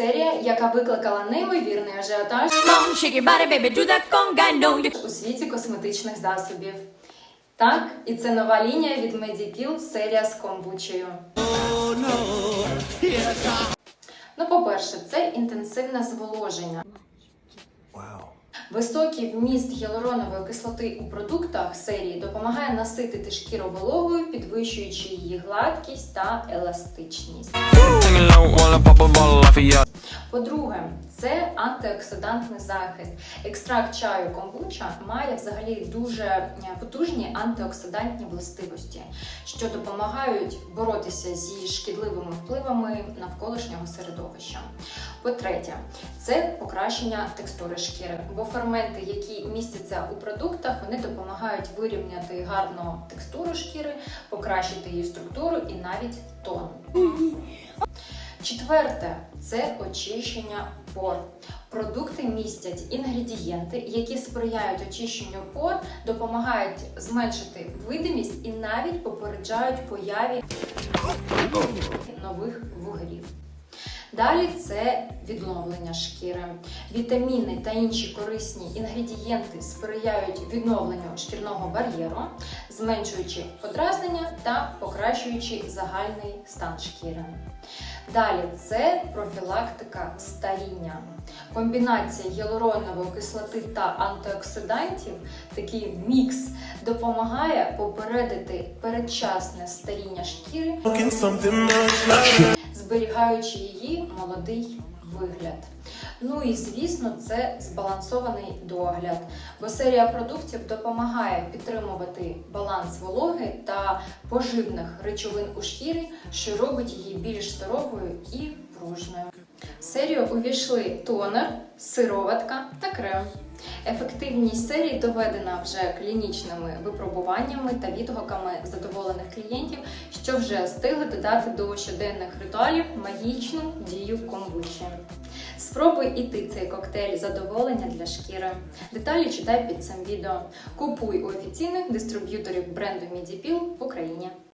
Серія, яка викликала неймовірний ажіотаж у світі косметичних засобів. Так, і це нова лінія від Medipil серія з комбучею. Ну, по-перше, це інтенсивне зволоження. Високий вміст гіалуронової кислоти у продуктах серії допомагає наситити шкіру вологою, підвищуючи її гладкість та еластичність. По-друге, це антиоксидантний захист. Екстракт чаю комбуча має взагалі дуже е, потужні антиоксидантні властивості, що допомагають боротися зі шкідливими впливами навколишнього середовища. По-третє, це покращення текстури шкіри, бо ферменти, які містяться у продуктах, вони допомагають вирівняти гарно текстуру шкіри, покращити її структуру і навіть тон. Четверте це очищення пор. Продукти містять інгредієнти, які сприяють очищенню пор, допомагають зменшити видимість і навіть попереджають появі нових вугрів. Далі це відновлення шкіри. Вітаміни та інші корисні інгредієнти сприяють відновленню шкірного бар'єру, зменшуючи подразнення та покращуючи загальний стан шкіри. Далі це профілактика старіння. Комбінація гіалуронової кислоти та антиоксидантів, такий мікс, допомагає попередити передчасне старіння шкіри Зберігаючи її молодий вигляд. Ну і звісно, це збалансований догляд, бо серія продуктів допомагає підтримувати баланс вологи та поживних речовин у шкірі, що робить її більш здоровою і пружною. В серію увійшли тонер, сироватка та крем. Ефективність серії доведена вже клінічними випробуваннями та відгуками задоволених клієнтів, що вже встигли додати до щоденних ритуалів магічну дію комбучі. Спробуй і ти цей коктейль задоволення для шкіри. Деталі читай під цим відео. Купуй у офіційних дистриб'юторів бренду Medipil в Україні.